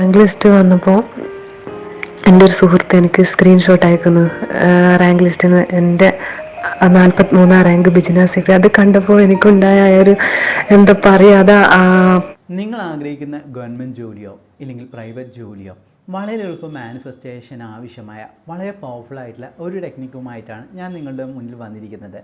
Rank list വന്നപ്പോൾ എന്റെ ഒരു സുഹൃത്ത് എനിക്ക് സ്ക്രീൻഷോട്ട് അയക്കുന്നു. റാങ്ക് ലിസ്റ്റിന് എന്റെ നാൽപ്പത്തി മൂന്നാം റാങ്ക് ബിജിനസ് അത് കണ്ടപ്പോൾ എനിക്കുണ്ടായ ഒരു എന്താ പറയുക നിങ്ങൾ ആഗ്രഹിക്കുന്ന ഗവൺമെന്റ് ജോലിയോ ഇല്ലെങ്കിൽ പ്രൈവറ്റ് ജോലിയോ വളരെ എളുപ്പം മാനിഫെസ്റ്റേഷൻ ആവശ്യമായ വളരെ പവർഫുൾ ആയിട്ടുള്ള ഒരു ടെക്നിക്കുമായിട്ടാണ് ഞാൻ നിങ്ങളുടെ മുന്നിൽ വന്നിരിക്കുന്നത്.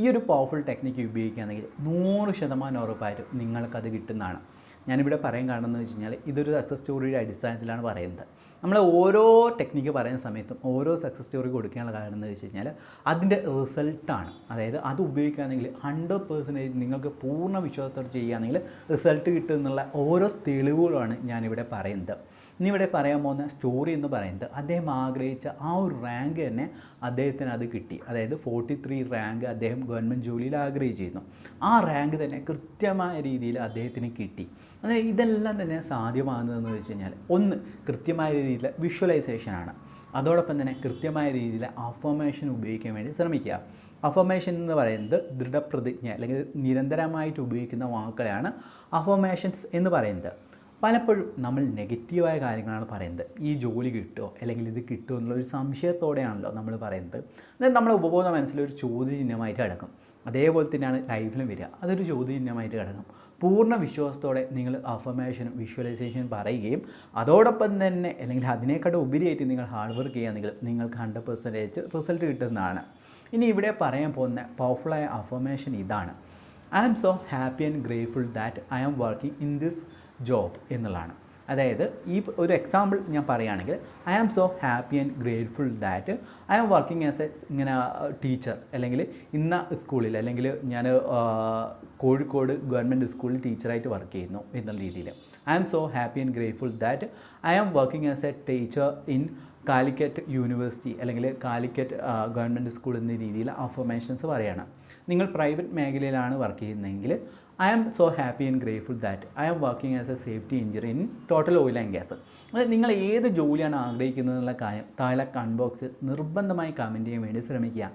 ഈ ഒരു പവർഫുൾ ടെക്നിക്ക് ഉപയോഗിക്കുകയാണെങ്കിൽ നൂറ് ശതമാനം ഉറപ്പായിട്ടും നിങ്ങൾക്കത് കിട്ടുന്നതാണ്. ഞാനിവിടെ പറയാൻ കാരണം വെച്ച് കഴിഞ്ഞാൽ ഇതൊരു സക്സസ് സ്റ്റോറിയുടെ അടിസ്ഥാനത്തിലാണ് പറയുന്നത്. നമ്മൾ ഓരോ ടെക്നിക്ക് പറയുന്ന സമയത്തും ഓരോ സക്സസ് സ്റ്റോറി കൊടുക്കാനുള്ള കാരണം എന്ന് വെച്ച് കഴിഞ്ഞാൽ അതിന്റെ റിസൾട്ടാണ് അതായത് അത് ഉപയോഗിക്കുകയാണെങ്കിൽ ഹൺഡ്രഡ് പേഴ്സന്റേജ് നിങ്ങൾക്ക് പൂർണ വിശ്വാസത്തോടെ ചെയ്യുകയാണെങ്കിൽ റിസൾട്ട് കിട്ടുമെന്നുള്ള ഓരോ തെളിവുകളാണ് ഞാനിവിടെ പറയുന്നത്. ഇനി ഇവിടെ പറയാൻ പോകുന്ന സ്റ്റോറി എന്ന് പറയുന്നത് അദ്ദേഹം ആഗ്രഹിച്ച ആ ഒരു റാങ്ക് തന്നെ അദ്ദേഹത്തിന് അത് കിട്ടി. അതായത് ഫോർട്ടി ത്രീ റാങ്ക് അദ്ദേഹം ഗവൺമെന്റ് ജോലിയിൽ ആഗ്രഹിച്ചിരുന്നു. ആ റാങ്ക് തന്നെ കൃത്യമായ രീതിയിൽ അദ്ദേഹത്തിന് കിട്ടി. അങ്ങനെ ഇതെല്ലാം തന്നെ സാധ്യമാകുന്നതെന്ന് വെച്ച് കഴിഞ്ഞാൽ ഒന്ന് കൃത്യമായ രീതിയിലുള്ള വിഷ്വലൈസേഷനാണ് അതോടൊപ്പം തന്നെ കൃത്യമായ രീതിയിൽ അഫർമേഷൻ ഉപയോഗിക്കാൻ വേണ്ടി ശ്രമിക്കുക. അഫർമേഷൻ എന്ന് പറയുന്നത് ദൃഢപ്രതിജ്ഞ അല്ലെങ്കിൽ നിരന്തരമായിട്ട് ഉപയോഗിക്കുന്ന വാക്കുകളാണ് അഫർമേഷൻസ് എന്ന് പറയുന്നത്. പലപ്പോഴും നമ്മൾ നെഗറ്റീവായ കാര്യങ്ങളാണ് പറയുന്നത്. ഈ ജോലി കിട്ടുമോ അല്ലെങ്കിൽ ഇത് കിട്ടുമോ എന്നുള്ള ഒരു സംശയത്തോടെയാണല്ലോ നമ്മൾ പറയുന്നത്. അതായത് നമ്മുടെ ഉപബോധ മനസ്സിലൊരു ചോദ്യചിഹ്നമായിട്ട് കിടക്കും. അതേപോലെ തന്നെയാണ് ലൈഫിലും വരിക. അതൊരു ചോദ്യചിഹ്നമായിട്ട് കിടക്കും. പൂർണ വിശ്വാസത്തോടെ നിങ്ങൾ അഫർമേഷനും വിഷ്വലൈസേഷനും പറയുകയും അതോടൊപ്പം തന്നെ അല്ലെങ്കിൽ അതിനേക്കാളും ഉപരിയായിട്ട് നിങ്ങൾ ഹാർഡ് വർക്ക് ചെയ്യുകയാണെങ്കിൽ നിങ്ങൾക്ക് ഹൺഡ്രഡ് പെർസെന്റേജ് റിസൾട്ട് കിട്ടുന്നതാണ്. ഇനി ഇവിടെ പറയാൻ പോകുന്ന പവർഫുള്ളായ അഫർമേഷൻ ഇതാണ്. I am so happy and grateful that I am working in this job എന്നുള്ളതാണ്. അതായത് ഈ ഒരു എക്സാമ്പിൾ ഞാൻ പറയുകയാണെങ്കിൽ I am so happy and grateful that I am working as a ഇങ്ങനെ ടീച്ചർ അല്ലെങ്കിൽ ഇന്ന സ്കൂളിൽ അല്ലെങ്കിൽ ഞാൻ കോഴിക്കോട് ഗവൺമെന്റ് സ്കൂളിൽ ടീച്ചറായിട്ട് വർക്ക് ചെയ്യുന്നു എന്നുള്ള രീതിയിൽ. I am so happy and grateful that I am working as a teacher in Calicut university അല്ലെങ്കിൽ കാലിക്കറ്റ് ഗവൺമെന്റ് സ്കൂൾ എന്ന രീതിയിൽ അഫർമേഷൻസ് പറയുകയാണ് നിങ്ങൾ പ്രൈവറ്റ് മേഖലയിലാണ് വർക്ക് ചെയ്യുന്നതെങ്കിൽ I am so happy and grateful that I am working as a safety engineer in Total oil and gas അതായത് നിങ്ങൾ ഏത് ജോലിയാണ് ആഗ്രഹിക്കുന്നത് എന്നുള്ള കാര്യം താഴെ കൺബോക്സ് നിർബന്ധമായി കമന്റ് ചെയ്യാൻ വേണ്ടി ശ്രമിക്കുക.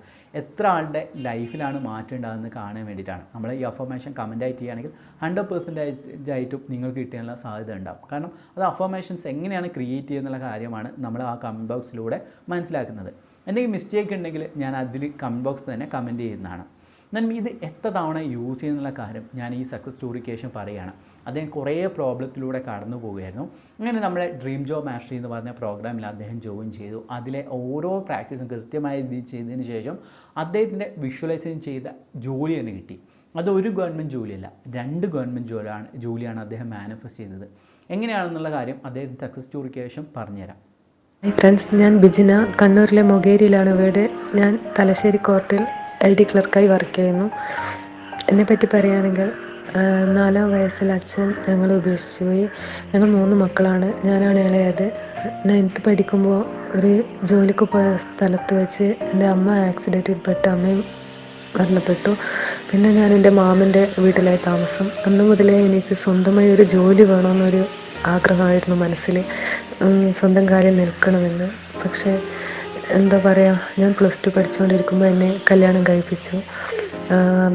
എത്ര ആളുടെ ലൈഫിലാണ് മാറ്റം ഉണ്ടാകുന്നത് കാണാൻ വേണ്ടിയിട്ടാണ്. നമ്മൾ ഈ അഫർമേഷൻ കമന്റായിട്ട് ചെയ്യുകയാണെങ്കിൽ ഹൺഡ്രഡ് പെർസെന്റേജ് ആയിട്ടും നിങ്ങൾക്ക് കിട്ടാനുള്ള സാധ്യത ഉണ്ടാകും. കാരണം അത് അഫർമേഷൻസ് എങ്ങനെയാണ് ക്രിയേറ്റ് ചെയ്യുന്നുള്ള കാര്യമാണ് നമ്മൾ ആ കമന്റ് ബോക്സിലൂടെ മനസ്സിലാക്കുന്നത്. എന്തെങ്കിലും മിസ്റ്റേക്ക് ഉണ്ടെങ്കിൽ ഞാൻ അതിൽ കമന്റ് ബോക്സ് തന്നെ കമന്റ് ചെയ്യുന്നതാണ്. എന്നാൽ ഇത് എത്ര തവണ യൂസ് ചെയ്യുന്നുള്ള കാര്യം ഞാൻ ഈ സക്സസ് സ്റ്റോറിക്ക് ശേഷം പറയുകയാണ്. അദ്ദേഹം കുറേ പ്രോബ്ലത്തിലൂടെ കടന്നു പോവുകയായിരുന്നു അങ്ങനെ നമ്മുടെ ഡ്രീം ജോബ് മാസ്റ്ററി എന്ന് പറഞ്ഞ പ്രോഗ്രാമിൽ അദ്ദേഹം ജോയിൻ ചെയ്തു. അതിലെ ഓരോ പ്രാക്ടീസും കൃത്യമായ രീതിയിൽ ചെയ്തതിന് ശേഷം അദ്ദേഹത്തിന്റെ വിഷ്വലൈസേഷൻ ചെയ്ത ജോലി തന്നെ കിട്ടി. അത് ഒരു ഗവൺമെന്റ് ജോലിയല്ല രണ്ട് ഗവൺമെന്റ് ജോലിയാണ് ജോലിയാണ് അദ്ദേഹം മാനിഫെസ്റ്റ് ചെയ്തത്. എങ്ങനെയാണെന്നുള്ള കാര്യം അദ്ദേഹം സക്സസ് സ്റ്റോറിക്ക് ശേഷം പറഞ്ഞുതരാം. ഫ്രണ്ട്സ് ഞാൻ ബിജിന കണ്ണൂരിലെ മൊകേരിയിലാണ് വീട്. ഞാൻ തലശ്ശേരി കോർട്ടിൽ എൽ ഡി ക്ലർക്കായി വർക്ക് ചെയ്യുന്നു. എന്നെപ്പറ്റി പറയുകയാണെങ്കിൽ നാലാം വയസ്സിൽ അച്ഛൻ ഞങ്ങളെ ഉപേക്ഷിച്ചു പോയി. ഞങ്ങൾ മൂന്ന് മക്കളാണ്. ഞാനാണ് ഇളയത്. നയൻത്ത് പഠിക്കുമ്പോൾ ഒരു ജോലിക്ക് പോയ സ്ഥലത്ത് വെച്ച് എന്റെ അമ്മ ആക്സിഡന്റിൽ പെട്ട് അമ്മയും മരണപ്പെട്ടു. പിന്നെ ഞാൻ എന്റെ മാമന്റെ വീട്ടിലായി താമസം. അന്ന് മുതലേ എനിക്ക് സ്വന്തമായി ഒരു ജോലി വേണമെന്നൊരു ആഗ്രഹമായിരുന്നു മനസ്സിൽ. സ്വന്തം കാര്യം നിൽക്കണമെന്ന്. പക്ഷേ എന്താ പറയുക ഞാൻ പ്ലസ് ടു പഠിച്ചുകൊണ്ടിരിക്കുമ്പോൾ എന്നെ കല്യാണം കഴിപ്പിച്ചു.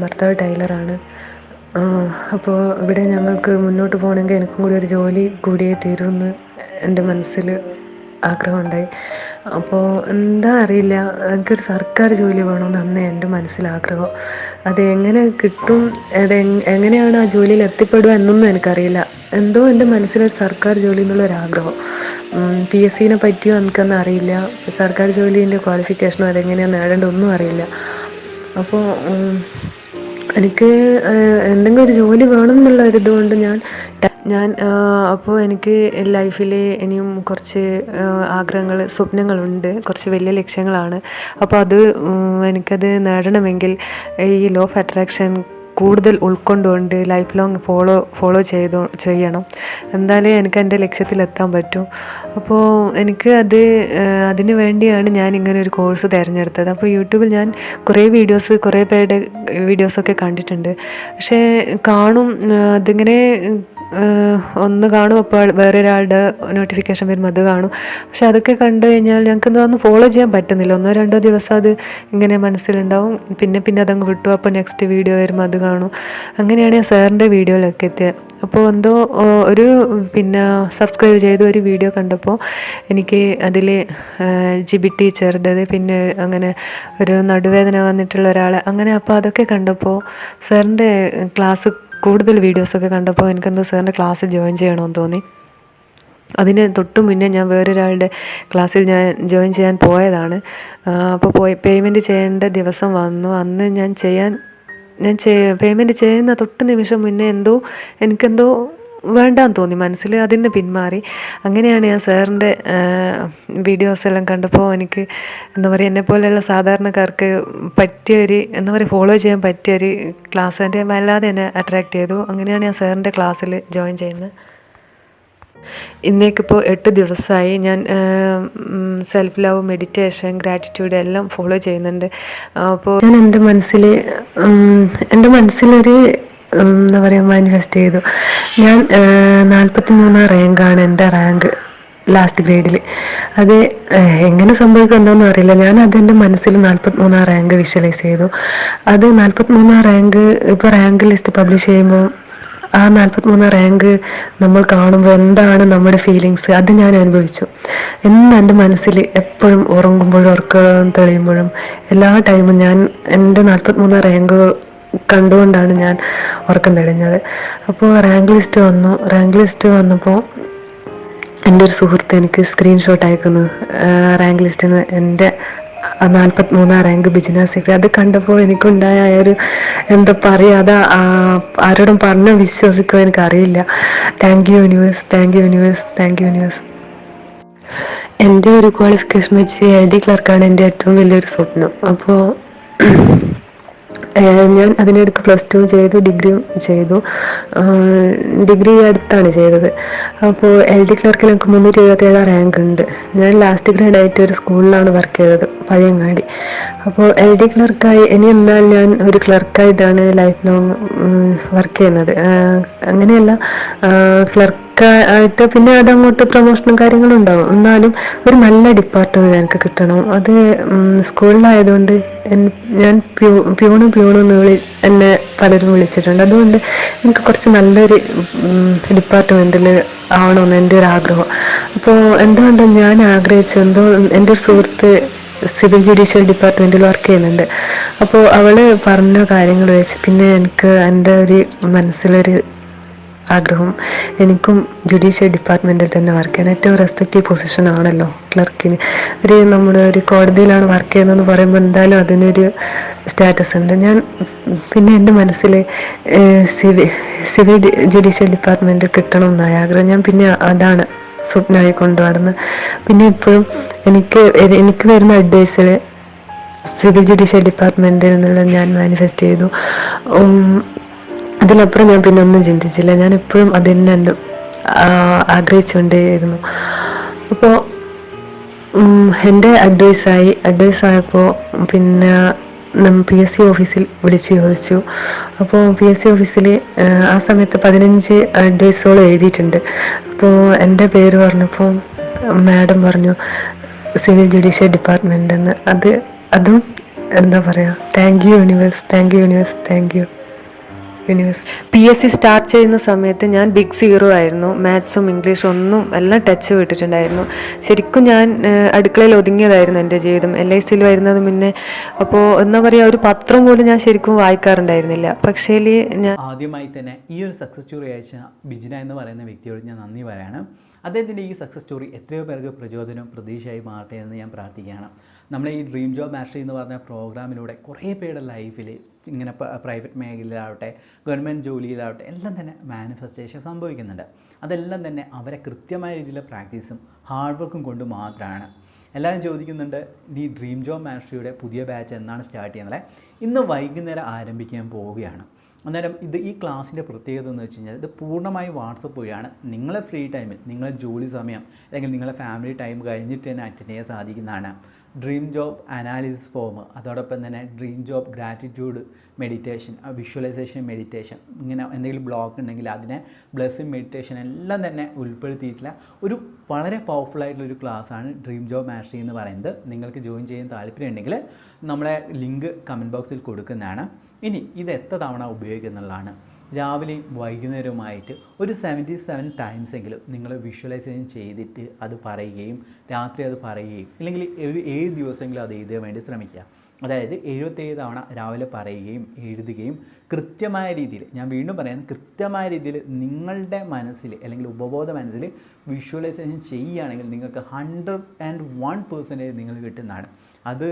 ഭർത്താവ് ടൈലറാണ്. അപ്പോൾ ഇവിടെ ഞങ്ങൾക്ക് മുന്നോട്ട് പോകണമെങ്കിൽ എനിക്കും കൂടി ഒരു ജോലി കൂടിയേ തീരുമെന്ന് എന്റെ മനസ്സിൽ ആഗ്രഹമുണ്ടായി. അപ്പോൾ എന്താ അറിയില്ല എനിക്കൊരു സർക്കാർ ജോലി വേണമെന്ന് അന്ന് എന്റെ മനസ്സിൽ ആഗ്രഹം അത് എങ്ങനെ കിട്ടും അത് എങ്ങനെയാണ് ആ ജോലിയിൽ എത്തിപ്പെടുക എന്നൊന്നും എനിക്കറിയില്ല. എന്തോ എന്റെ മനസ്സിലൊരു സർക്കാർ ജോലി എന്നുള്ളൊരാഗ്രഹം. പി എസ് സിനെ പറ്റിയോ എനിക്കൊന്നും അറിയില്ല. സർക്കാർ ജോലീന്റെ ക്വാളിഫിക്കേഷനോ അതെങ്ങനെയാണ് നേടേണ്ട ഒന്നും അറിയില്ല. അപ്പോൾ എനിക്ക് എന്തെങ്കിലും ഒരു ജോലി വേണം എന്നുള്ള ഒരു ഞാൻ ഞാൻ അപ്പോൾ എനിക്ക് ലൈഫിൽ ഇനിയും കുറച്ച് ആഗ്രഹങ്ങൾ സ്വപ്നങ്ങളുണ്ട്. കുറച്ച് വലിയ ലക്ഷ്യങ്ങളാണ്. അപ്പോൾ അത് എനിക്കത് നേടണമെങ്കിൽ ഈ ലോ ഓഫ് അട്രാക്ഷൻ കൂടുതൽ ഉൾക്കൊണ്ടുകൊണ്ട് ലൈഫ് ലോങ് ഫോളോ ഫോളോ ചെയ്തോ ചെയ്യണം. എന്തായാലേ എനിക്ക് എന്റെ ലക്ഷ്യത്തിലെത്താൻ പറ്റും. അപ്പോൾ എനിക്ക് അത് അതിന് വേണ്ടിയാണ് ഞാൻ ഇങ്ങനെ ഒരു കോഴ്സ് തിരഞ്ഞെടുത്തത്. അപ്പോൾ യൂട്യൂബിൽ ഞാൻ കുറേ വീഡിയോസ് കുറേ പേരുടെ വീഡിയോസൊക്കെ കണ്ടിട്ടുണ്ട്. പക്ഷേ കാണും അതിങ്ങനെ ഒന്ന് കാണും അപ്പോൾ വേറൊരാളുടെ നോട്ടിഫിക്കേഷൻ വരുമ്പോൾ അത് കാണും. പക്ഷെ അതൊക്കെ കണ്ടു കഴിഞ്ഞാൽ ഞങ്ങൾക്ക് എന്താണെന്ന് ഫോളോ ചെയ്യാൻ പറ്റുന്നില്ല. ഒന്നോ രണ്ടോ ദിവസം അത് ഇങ്ങനെ മനസ്സിലുണ്ടാവും. പിന്നെ പിന്നെ അതങ്ങ് വിട്ടു. അപ്പോൾ നെക്സ്റ്റ് വീഡിയോ വരുമ്പോൾ അത് കാണും. അങ്ങനെയാണ് ഞാൻ സാറിന്റെ വീഡിയോയിലൊക്കെ എത്തിയത് അപ്പോൾ എന്തോ ഒരു പിന്നെ സബ്സ്ക്രൈബ് ചെയ്ത ഒരു വീഡിയോ കണ്ടപ്പോൾ എനിക്ക് അതിൽ ജിബി ടീച്ചറുടേത് പിന്നെ അങ്ങനെ ഒരു നടുവേദന വന്നിട്ടുള്ള ഒരാൾ അങ്ങനെ അപ്പോൾ അതൊക്കെ കണ്ടപ്പോൾ സാറിന്റെ ക്ലാസ് കൂടുതൽ വീഡിയോസൊക്കെ കണ്ടപ്പോൾ എനിക്കൊന്ന് സാറിന്റെ ക്ലാസ് ജോയിൻ ചെയ്യണമെന്ന് തോന്നി. അതിന് തൊട്ട് മുന്നേ ഞാൻ വേറൊരാളുടെ ക്ലാസ്സിൽ ഞാൻ ജോയിൻ ചെയ്യാൻ പോയതാണ്. അപ്പോൾ പോയി പേയ്മെന്റ് ചെയ്യേണ്ട ദിവസം വന്നു. അന്ന് ഞാൻ ചെയ്യാൻ ഞാൻ പേയ്മെന്റ് ചെയ്യുന്ന തൊട്ട് നിമിഷം മുന്നേ എന്തോ എനിക്കെന്തോ വേണ്ടാന്ന് തോന്നി. മനസ്സിൽ അതിൽ നിന്ന് പിന്മാറി. അങ്ങനെയാണ് ഞാൻ സാറിന്റെ വീഡിയോസ് എല്ലാം കണ്ടപ്പോൾ എനിക്ക് എന്താ പറയുക എന്നെ പോലെയുള്ള സാധാരണക്കാർക്ക് പറ്റിയൊരു എന്താ പറയുക ഫോളോ ചെയ്യാൻ പറ്റിയൊരു ക്ലാസ് എന്റെ വല്ലാതെ എന്നെ അട്രാക്റ്റ് ചെയ്തു. അങ്ങനെയാണ് ഞാൻ സാറിന്റെ ക്ലാസ്സിൽ ജോയിൻ ചെയ്യുന്നത്. ഇന്നേക്കിപ്പോൾ എട്ട് ദിവസമായി ഞാൻ സെൽഫ് ലവ് മെഡിറ്റേഷൻ ഗ്രാറ്റിറ്റ്യൂഡ് എല്ലാം ഫോളോ ചെയ്യുന്നുണ്ട്. അപ്പോൾ ഞാൻ എന്റെ മനസ്സിൽ എന്റെ മനസ്സിലൊരു എന്താ പറയുക മാനിഫെസ്റ്റ് ചെയ്തു. ഞാൻ നാൽപ്പത്തി മൂന്നാം റാങ്കാണ് എന്റെ റാങ്ക് ലാസ്റ്റ് ഗ്രേഡിൽ അത് എങ്ങനെ സംഭവിക്കും എന്താണെന്ന് അറിയില്ല. ഞാൻ അതെന്റെ മനസ്സിൽ നാൽപ്പത്തി മൂന്നാം റാങ്ക് വിഷ്വലൈസ് ചെയ്തു. അത് നാൽപ്പത്തി മൂന്നാം റാങ്ക് ഇപ്പോൾ റാങ്ക് ലിസ്റ്റ് പബ്ലിഷ് ചെയ്യുമ്പോൾ ആ നാൽപ്പത്തിമൂന്ന് റാങ്ക് നമ്മൾ കാണുമ്പോൾ എന്താണ് നമ്മുടെ ഫീലിങ്സ് അത് ഞാൻ അനുഭവിച്ചു. എന്ന് എന്റെ മനസ്സിൽ എപ്പോഴും ഉറങ്ങുമ്പോഴും ഉറക്കം തെളിയുമ്പോഴും എല്ലാ ടൈമും ഞാൻ എന്റെ നാൽപ്പത്തിമൂന്ന് റാങ്ക് കണ്ടുകൊണ്ടാണ് ഞാൻ ഉറക്കം തെളിഞ്ഞത്. അപ്പോൾ റാങ്ക് ലിസ്റ്റ് വന്നു. റാങ്ക് ലിസ്റ്റ് വന്നപ്പോൾ എന്റെ ഒരു സുഹൃത്ത് എനിക്ക് സ്ക്രീൻഷോട്ട് അയക്കുന്നു. റാങ്ക് ലിസ്റ്റിൽ നിന്ന് എന്റെ നാൽപ്പത്തി മൂന്നാം റാങ്ക് ബിജിനസ് സെക്രട്ടറി അത് കണ്ടപ്പോൾ എനിക്കുണ്ടായ ഒരു എന്താ പറയുക അത് ആരോടും പറഞ്ഞ് വിശ്വസിക്കുമോ എനിക്കറിയില്ല. Thank you universe thank you universe thank you universe എന്റെ ഒരു ക്വാളിഫിക്കേഷൻ വെച്ച് എൽ ഡി ക്ലർക്കാണ് എന്റെ ഏറ്റവും വലിയൊരു സ്വപ്നം. അപ്പോൾ ഞാൻ അതിനിടയ്ക്ക് പ്ലസ് ടു ചെയ്തു ഡിഗ്രിയും ചെയ്തു. ഡിഗ്രി അടുത്താണ് ചെയ്തത്. അപ്പോൾ എൽ ഡി ക്ലർക്കിൽ എനിക്ക് മുന്നൂറ്റി എഴുപത്തേഴാം റാങ്ക് ഉണ്ട്. ഞാൻ ലാസ്റ്റ് ഗ്രേഡ് ആയിട്ട് ഒരു സ്കൂളിലാണ് വർക്ക് ചെയ്തത് പഴയങ്ങാടി. അപ്പോൾ എൽ ഡി ക്ലർക്കായി ഇനി എന്നാൽ ഞാൻ ഒരു ക്ലർക്കായിട്ടാണ് ലൈഫ് ലോങ് വർക്ക് ചെയ്യുന്നത്. അങ്ങനെയല്ല ക്ലർക്ക് ആയിട്ട് പിന്നെ അതങ്ങോട്ട് പ്രൊമോഷനും കാര്യങ്ങളും ഉണ്ടാവും. എന്നാലും ഒരു നല്ല ഡിപ്പാർട്ട്മെന്റ് ഞങ്ങൾക്ക് കിട്ടണം. അത് സ്കൂളിലായതുകൊണ്ട് ഞാൻ പ്യൂ പ്യൂണും പ്യൂണും എന്ന് വിളി എന്നെ പലരും വിളിച്ചിട്ടുണ്ട്. അതുകൊണ്ട് എനിക്ക് കുറച്ച് നല്ലൊരു ഡിപ്പാർട്ട്മെന്റിൽ ആവണമെന്ന് എന്റെ ഒരു ആഗ്രഹം. അപ്പോൾ എന്തുകൊണ്ടും ഞാൻ ആഗ്രഹിച്ചു എന്തോ എന്റെ ഒരു സുഹൃത്ത് സിവിൽ ജുഡീഷ്യൽ ഡിപ്പാർട്ട്മെന്റിൽ വർക്ക് ചെയ്യുന്നുണ്ട്. അപ്പോൾ അവൾ പറഞ്ഞ കാര്യങ്ങൾ വെച്ച് പിന്നെ എനിക്ക് എന്റെ ഒരു മനസ്സിലൊരു ആഗ്രഹം. എനിക്കും ജുഡീഷ്യൽ ഡിപ്പാർട്ട്മെന്റിൽ തന്നെ വർക്ക് ചെയ്യാൻ ഏറ്റവും റെസ്പെക്റ്റീവ് പൊസിഷൻ ആണല്ലോ ക്ലർക്കിന്. ഒരു നമ്മുടെ ഒരു കോടതിയിലാണ് വർക്ക് ചെയ്യുന്നതെന്ന് പറയുമ്പോൾ എന്തായാലും അതിനൊരു സ്റ്റാറ്റസ് ഉണ്ട്. ഞാൻ പിന്നെ എന്റെ മനസ്സിൽ സിവിൽ സിവിൽ ജുഡീഷ്യൽ ഡിപ്പാർട്ട്മെന്റ് കിട്ടണം എന്നായ ആഗ്രഹം. ഞാൻ പിന്നെ അതാണ് സ്വപ്നമായി കൊണ്ടുനടന്ന് പിന്നെ ഇപ്പോഴും എനിക്ക് എനിക്ക് വരുന്ന അഡ്വൈസിൽ സിവിൽ ജുഡീഷ്യൽ ഡിപ്പാർട്ട്മെന്റിൽ നിന്നുള്ള ഞാൻ മാനിഫെസ്റ്റ് ചെയ്തു. അതിനപ്പുറം ഞാൻ പിന്നെ ഒന്നും ചിന്തിച്ചില്ല. ഞാൻ എപ്പോഴും അത് തന്നെ എന്റെ ആഗ്രഹിച്ചുകൊണ്ടേയിരുന്നു. അപ്പോൾ എന്റെ അഡ്വൈസായി. അഡ്വൈസ് ആയപ്പോൾ പിന്നെ പി എസ് സി ഓഫീസിൽ വിളിച്ച് ചോദിച്ചു. അപ്പോൾ പി എസ് സി ഓഫീസിൽ ആ സമയത്ത് പതിനഞ്ച് അഡ്വൈസോളം എഴുതിയിട്ടുണ്ട്. അപ്പോൾ എന്റെ പേര് പറഞ്ഞപ്പോൾ മാഡം പറഞ്ഞു സിവിൽ ജുഡീഷ്യൽ ഡിപ്പാർട്ട്മെന്റ് എന്ന്. അത് അതും എന്താ പറയുക thank you universe thank you universe thank you universe P S C start ചെയ്യുന്ന സമയത്ത് ഞാൻ ബിഗ് സീറോ ആയിരുന്നു. മാത്സും ഇംഗ്ലീഷും ഒന്നും എല്ലാം ടച്ച് വിട്ടിട്ടുണ്ടായിരുന്നു. ശരിക്കും ഞാൻ അടുക്കളയിൽ ഒതുങ്ങിയതായിരുന്നു എന്റെ ജീവിതം. എൽ ഐ സിയിൽ വരുന്നത് മുന്നേ. അപ്പോൾ എന്താ പറയുക ഒരു പത്രം പോലും ഞാൻ ശരിക്കും വായിക്കാറുണ്ടായിരുന്നില്ല. പക്ഷേ ഞാൻ ആദ്യമായി തന്നെ ഈ ഒരു സക്സസ് സ്റ്റോറി അയച്ച ബിജിന എന്ന് പറയുന്ന വ്യക്തിയോട് ഞാൻ നന്ദി പറയാണ്. അദ്ദേഹത്തിന്റെ ഈ സക്സസ് സ്റ്റോറി എത്രയോ പേർക്ക് പ്രചോദനവും പ്രതീക്ഷയായി മാറട്ടെ എന്ന് ഞാൻ പ്രാർത്ഥിക്കുകയാണ്. നമ്മളെ ഈ ഡ്രീം ജോബ് മാസ്റ്ററി എന്ന് പറഞ്ഞ പ്രോഗ്രാമിലൂടെ കുറേ പേരുടെ ലൈഫിൽ ഇങ്ങനെ പ്രൈവറ്റ് മേഖലയിലാവട്ടെ ഗവൺമെന്റ് ജോലിയിലാവട്ടെ എല്ലാം തന്നെ മാനിഫെസ്റ്റേഷൻ സംഭവിക്കുന്നുണ്ട്. അതെല്ലാം തന്നെ അവരെ കൃത്യമായ രീതിയിലുള്ള പ്രാക്ടീസും ഹാർഡ് വർക്കും കൊണ്ട് മാത്രമാണ് എല്ലാവരും ചോദിക്കുന്നുണ്ട് ഈ ഡ്രീം ജോബ് മാസ്റ്ററിയുടെ പുതിയ ബാച്ച് എന്നാണ് സ്റ്റാർട്ട് ചെയ്യുന്നത് ഇന്ന് വൈകുന്നേരം ആരംഭിക്കാൻ പോവുകയാണ്. അന്നേരം ഇത് ഈ ക്ലാസ്സിന്റെ പ്രത്യേകത എന്ന് വെച്ച് കഴിഞ്ഞാൽ ഇത് പൂർണമായി വാട്സപ്പ് വഴിയാണ്. നിങ്ങളെ ഫ്രീ ടൈമിൽ നിങ്ങളെ ജോലി സമയം അല്ലെങ്കിൽ നിങ്ങളെ ഫാമിലി ടൈം കഴിഞ്ഞിട്ട് തന്നെ അറ്റൻഡ് ചെയ്യാൻ സാധിക്കുന്നതാണ്. ഡ്രീം ജോബ് അനാലിസിസ് ഫോം അതോടൊപ്പം തന്നെ dream job gratitude meditation visualisation meditation ഇങ്ങനെ എന്തെങ്കിലും ബ്ലോക്ക് ഉണ്ടെങ്കിൽ അതിനെ ബ്ലെസ്സിങ് മെഡിറ്റേഷൻ എല്ലാം തന്നെ ഉൾപ്പെടുത്തിയിട്ടുള്ള ഒരു വളരെ പവർഫുൾ ആയിട്ടുള്ള ഒരു ക്ലാസ്സാണ് ഡ്രീം ജോബ് മാസ്റ്ററി എന്ന് പറയുന്നത്. നിങ്ങൾക്ക് ജോയിൻ ചെയ്യാൻ താല്പര്യമുണ്ടെങ്കിൽ നമ്മളെ ലിങ്ക് കമന്റ് ബോക്സിൽ കൊടുക്കുന്നതാണ്. ഇനി ഇത് എത്ര തവണ ഉപയോഗിക്കുന്നുള്ളതാണ്. രാവിലെയും വൈകുന്നേരവുമായിട്ട് ഒരു സെവന്റി സെവൻ ടൈംസ് എങ്കിലും നിങ്ങൾ വിഷ്വലൈസേഷൻ ചെയ്തിട്ട് അത് പറയുകയും രാത്രി അത് പറയുകയും ഇല്ലെങ്കിൽ ഏഴ് ദിവസമെങ്കിലും അത് എഴുതാൻ വേണ്ടി ശ്രമിക്കുക. അതായത് എഴുപത്തേഴ് തവണ രാവിലെ പറയുകയും എഴുതുകയും കൃത്യമായ രീതിയിൽ ഞാൻ വീണ്ടും പറയാൻ കൃത്യമായ രീതിയിൽ നിങ്ങളുടെ മനസ്സിൽ അല്ലെങ്കിൽ ഉപബോധ മനസ്സിൽ വിഷ്വലൈസേഷൻ ചെയ്യുകയാണെങ്കിൽ നിങ്ങൾക്ക് ഹൺഡ്രഡ് ആൻഡ് വൺ പേഴ്സന്റേജ് നിങ്ങൾ കിട്ടുന്നതാണ്. അത്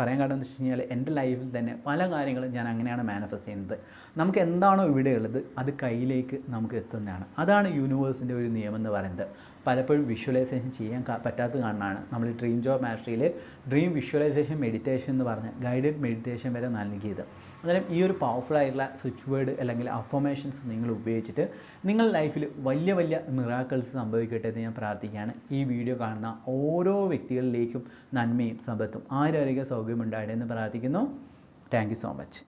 പറയാൻ കാരണം എന്ന് വെച്ച് കഴിഞ്ഞാൽ എന്റെ ലൈഫിൽ തന്നെ പല കാര്യങ്ങളും ഞാൻ അങ്ങനെയാണ് മാനിഫെസ്റ്റ് ചെയ്യുന്നത്. നമുക്ക് എന്താണോ ഇവിടെ ഉള്ളത് അത് കയ്യിലേക്ക് നമുക്ക് എത്തുന്നതാണ്. അതാണ് യൂണിവേഴ്സിന്റെ ഒരു നിയമം എന്ന് പറയുന്നത്. പലപ്പോഴും വിഷ്വലൈസേഷൻ ചെയ്യാൻ പറ്റാത്ത കാരണമാണ് നമ്മൾ ഡ്രീം ജോബ് മാസ്റ്ററിയിൽ ഡ്രീം വിഷ്വലൈസേഷൻ മെഡിറ്റേഷൻ എന്ന് പറഞ്ഞ് ഗൈഡഡ് മെഡിറ്റേഷൻ വരെ നൽകിയത്. അന്നേരം ഈ ഒരു പവർഫുൾ ആയിട്ടുള്ള സ്വിച്ച് വേർഡ് അല്ലെങ്കിൽ അഫർമേഷൻസ് നിങ്ങൾ ഉപയോഗിച്ചിട്ട് നിങ്ങൾ ലൈഫിൽ വലിയ വലിയ മിറാക്കിൾസ് സംഭവിക്കട്ടെ എന്ന് ഞാൻ പ്രാർത്ഥിക്കുകയാണ്. ഈ വീഡിയോ കാണുന്ന ഓരോ വ്യക്തികളിലേക്കും നന്മയും സമ്പത്തും ആരോഗ്യ സൗകര്യം എന്ന് പ്രാർത്ഥിക്കുന്നു. Thank so much